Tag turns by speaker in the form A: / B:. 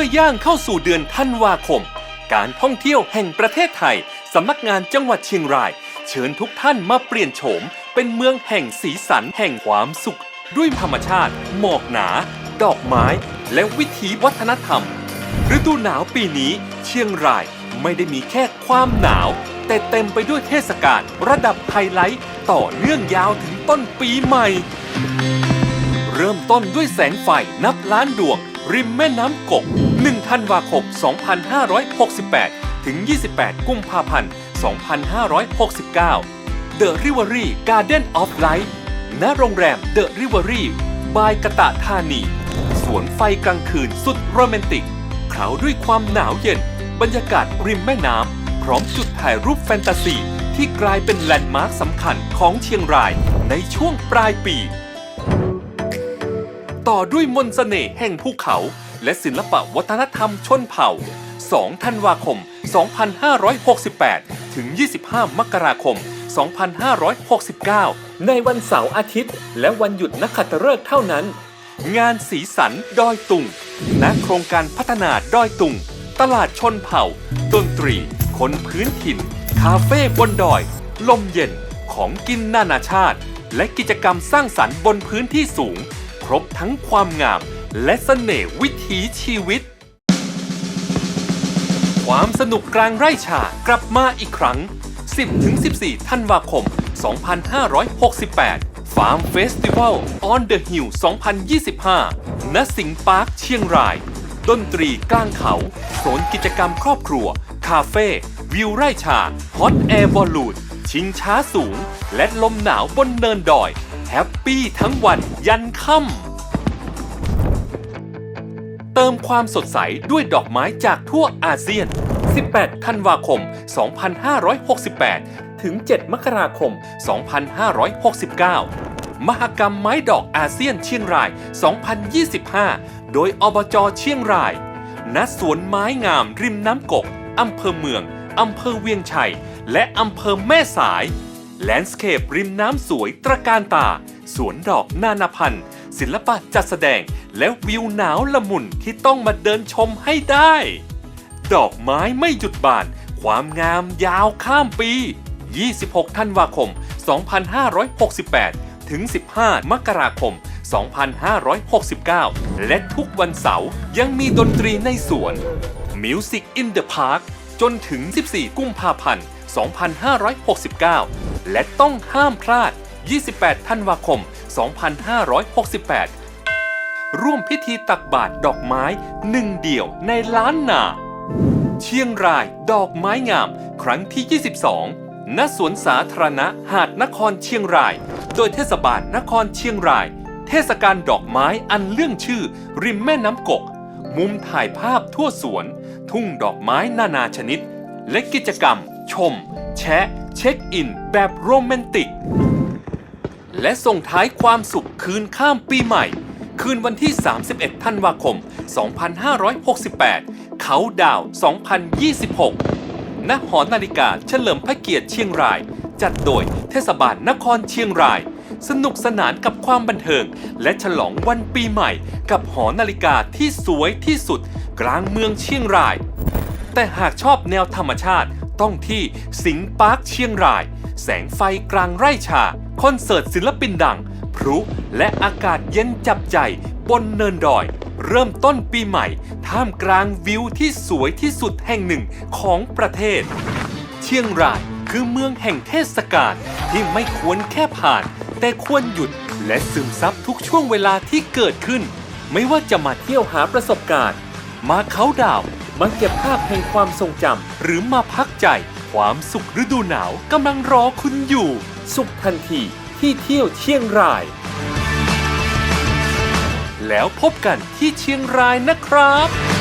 A: มื่อย่างเข้าสู่เดือนธันวาคม การท่องเที่ยวแห่งประเทศไทยสำนักงานจังหวัดเชียงราย เชิญทุกท่านมาเปลี่ยนโฉม เป็นเมืองแห่งสีสันแห่งความสุข ด้วยธรรมชาติ หมอกหนา ดอกไม้ และวิถีวัฒนธรรม ฤดูหนาวปีนี้ เชียงรายไม่ได้มีแค่ความหนาว แต่เต็มไปด้วยเทศกาลระดับไฮไลท์ต่อเนื่องยาวถึงต้นปีใหม่ เริ่มต้นด้วยแสงไฟนับล้านดวง ริมแม่น้ำกก 1ธันวาคม 2568 ถึง 28 กุมภาพันธ์ 2569 The Rivery Garden of Light ณโรงแรม The Rivery บายกะตะธานี สวนไฟกลางคืนสุดโรแมนติกเขาด้วยความหนาวเย็น บรรยากาศริมแม่น้ำ พร้อมจุดถ่ายรูปแฟนตาซี ที่กลายเป็นแลนด์มาร์คสำคัญของเชียงรายในช่วงปลายปี ต่อด้วยมนต์เสน่ห์แห่งภูเขา และศิลปะวัฒนธรรมชนเผ่า 2 ธันวาคม 2568 ถึง 25 มกราคม 2569 ในวันเสาร์อาทิตย์ และวันหยุดนักขัตฤกษ์เท่านั้น งานสีสันดอยตุงณโครงการพัฒนาดอยตุง ตลาดชนเผ่า ดนตรี คนพื้นถิ่น คาเฟ่บนดอย ลมเย็น ของกินนานาชาติ และกิจกรรมสร้างสรรค์บนพื้นที่สูง ครบทั้งความงาม และเสน่ห์วิถีชีวิต ความสนุกกลางไร่ชากลับมาอีกครั้ง 10-14 ธันวาคม 2568 Farm Festival on the Hill 2025 ณ สิงห์ปาร์คเชียงราย ดนตรีกลางเขาโซนกิจกรรมครอบครัว คาเฟ่ วิวไร่ชา ฮอตแอร์บอลลูนชิงช้าสูง และลมหนาวบนเนินดอย แฮปปี้ทั้งวันยันค่ำ เติมความสดใสด้วยดอกไม้จากทั่วอาเซียน 18 ธันวาคม 2568 ถึง 7 มกราคม 2569 มหกรรมไม้ดอกอาเซียนเชียงราย 2025 โดยอบจเชียงราย ณ สวนไม้งามริมน้ำกก อำเภอเมือง อำเภอเวียงชัย และอำเภอแม่สาย แลนด์สเคปริมน้ำสวยตระการตา สวนดอกนานาพันธุ์ ศิลปะจัดแสดง และวิวหนาวละมุนที่ต้องมาเดินชมให้ได้ ดอกไม้ไม่หยุดบาน ความงามยาวข้ามปี 26 ธันวาคม 2568 ถึง 15 มกราคม 2569 และทุกวันเสาร์ยังมีดนตรีในสวน Music in the Park จนถึง 14 กุมภาพันธ์ 2569 และต้องห้ามพลาด 28 ธันวาคม 2568 ร่วมพิธีตักบาตรดอกไม้หนึ่งเดียวในล้านนา เชียงรายดอกไม้งาม ครั้งที่ 22 ณสวนสาธารณะหาดนครเชียงราย โดยเทศบาลนครเชียงราย เทศกาลดอกไม้อันเรื่องชื่อ ริมแม่น้ำกก มุมถ่ายภาพทั่วสวน ทุ่งดอกไม้นานาชนิด และกิจกรรม ชม แชะ เช็คอิน แบบโรแมนติกและส่งท้ายความสุขคืนข้ามปีใหม่ คืนวันที่ 31 ธันวาคม 2568 เขาดาว 2026 ณ หอนาฬิกาเฉลิมพระเกียรติเชียงราย จัดโดยเทศบาลนครเชียงราย สนุกสนานกับความบันเทิง และฉลองวันปีใหม่ กับหอนาฬิกาที่สวยที่สุด กลางเมืองเชียงราย แต่หากชอบแนวธรรมชาติต้องที่สิงห์ปาร์คเชียงราย แสงไฟกลางไร่ชา คอนเสิร์ตศิลปินดัง พลุและอากาศเย็นจับใจบนเนินดอย เริ่มต้นปีใหม่ ท่ามกลางวิวที่สวยที่สุดแห่งหนึ่งของประเทศ เชียงรายคือเมืองแห่งเทศกาลที่ไม่ควรแค่ผ่าน แต่ควรหยุดและซึมซับทุกช่วงเวลาที่เกิดขึ้น ไม่ว่าจะมาเที่ยวหาประสบการณ์ มาเขาดาวมาเก็บภาพแห่งความทรงจำหรือมาพักใจ ความสุขฤดูหนาวกำลังรอคุณอยู่ สุขทันที ที่เที่ยวเชียงราย แล้วพบกันที่เชียงรายนะครับ